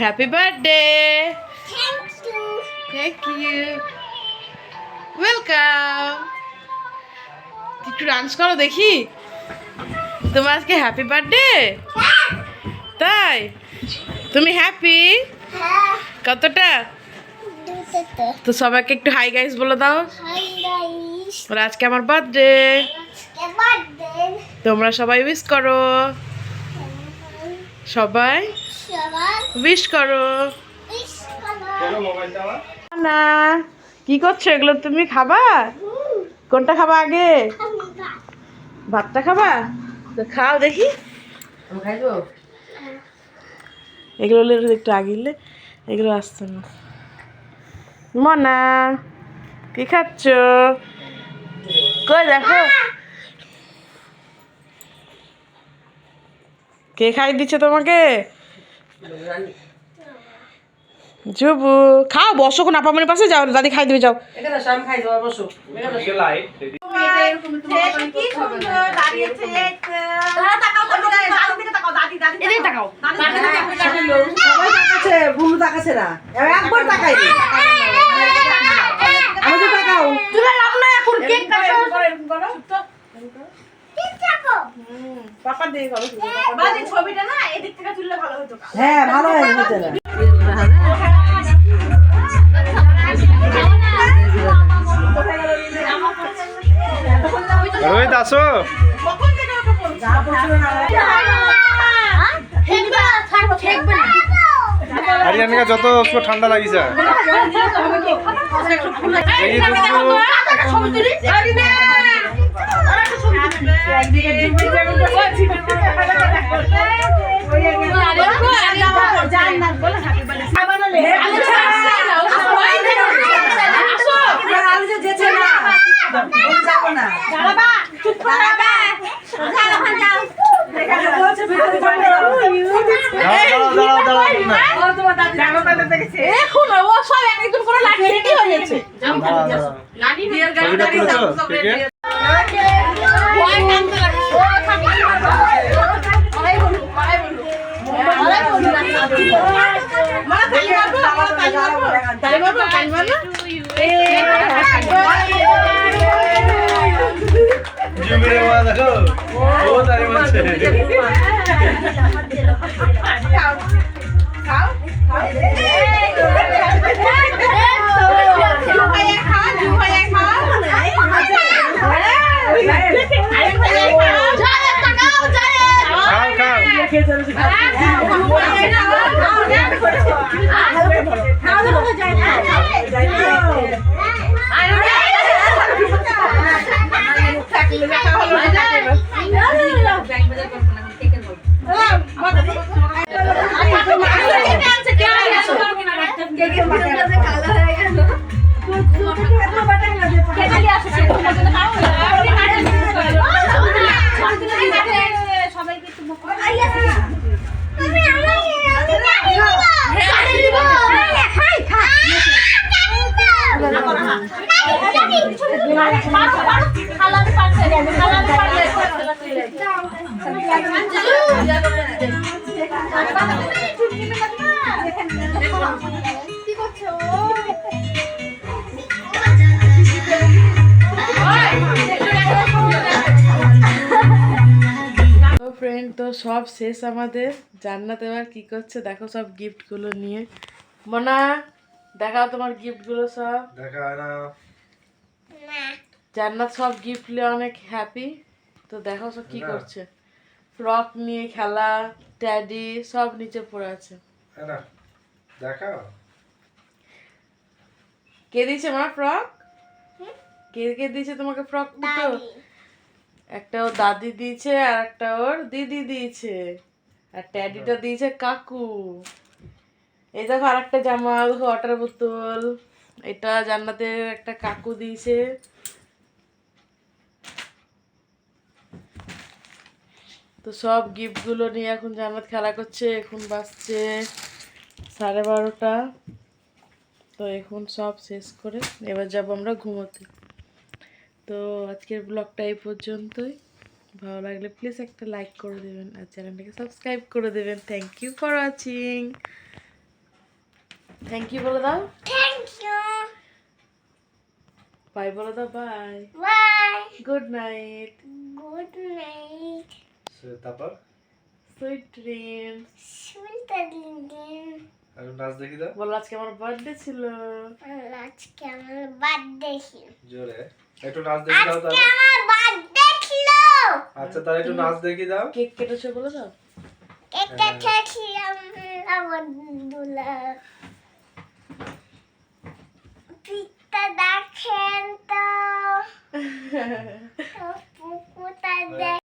Happy birthday Thank you. Thank you welcome একটু dance করো দেখি। তোমার আজকে হ্যাপি বার্থডে তাই? তুমি হ্যাপি হ্যাঁ। কতটা? তো সবাইকে একটু হাই গাইস বলে দাও। আজকে আমার বার্থডে তোমরা সবাই উইশ করো। সবাই উইশ করো। না কি করছ এগুলো? তুমি খাবা? কোনটা খাবা আগে? ভাতটা খাবা? তো খাও দেখি। এগুলো হলে একটু আগিলে এগুলো আসছে না। মনা কি খাচ্ছ? কই দেখো। কে খাই দিচ্ছে তোমাকে? জুবু খাও বসো কোন আপামনির পাশে যাও দাদি খাই দেবে যাও। বুলু তাকাছে না একবার তাকাই আমাদের তাকাও পাপা দিয়ে করো হ্যাঁ ভালো হয়ে গেছে রোহিত আসো হারিয়ানকে যত ওষুধ ঠান্ডা লাগিছে এই দুটো এখন ও সব একদম করে রেডি হয়ে গেছে? জুবিরে মা দেখো ও তাই বলছে খাও Kalau depan saya, kalau depan তো ফ্রেন্ড তো সব শেষ আমাদের। জান্নাত এবার কি করছে? দেখো সব গিফটগুলো নিয়ে। মনা দেখাও তোমার গিফটগুলো সব। দেখা না। জান্নাত সব গিফট নিয়ে অনেক হ্যাপি তো দেখো সব কি করছে। ফ্রক নিয়ে খেলা ট্যাডি সব নিচে পড়ে আছে। দেখাও। কে দিয়েছে মা ফ্রক? কে কে দিয়েছে তোমাকে ফ্রক দুটো? একটা ওর দাদি দিয়েছে আর একটা ওর দিদি দিয়েছে। আর ট্যাডিটা দিয়েছে কাকু। এই দেখো আর একটা জামা ওয়াটার বোতল। এটা জান্নাতের একটা কাকু দিয়েছে। তো সব গিফটগুলো নিয়ে এখন জান্নাত খেলা করছে এখন বাজছে সাড়ে বারোটা। তো এখন সব শেষ করে এবার যাব আমরা ঘুমোতে। তো আজকের ব্লগটা এই পর্যন্তই। ভালো লাগলে প্লিজ একটা লাইক করে দেবেন আর চ্যানেলটাকে সাবস্ক্রাইব করে দেবেন। Thank you for watching thank you বলে দাও। থ্যাংক ইউ বাই বলে দাও bye bye good night good night তারপর? সুইট ড্রিমস শুনতে দিন আর নাচ দেখি দাও। বলো আজকে আমার বার্থডে ছিল। আজকে আমার বার্থডে ছিল। জোরে। একটু নাচ দেখি দাও আজকে আমার বার্থডে ছিল। আচ্ছা তাহলে একটু নাচ দেখি দাও। কেক কেটেছো বলে দাও। আমার পিঠটা দেখেন তো। পুকুরটা দেখ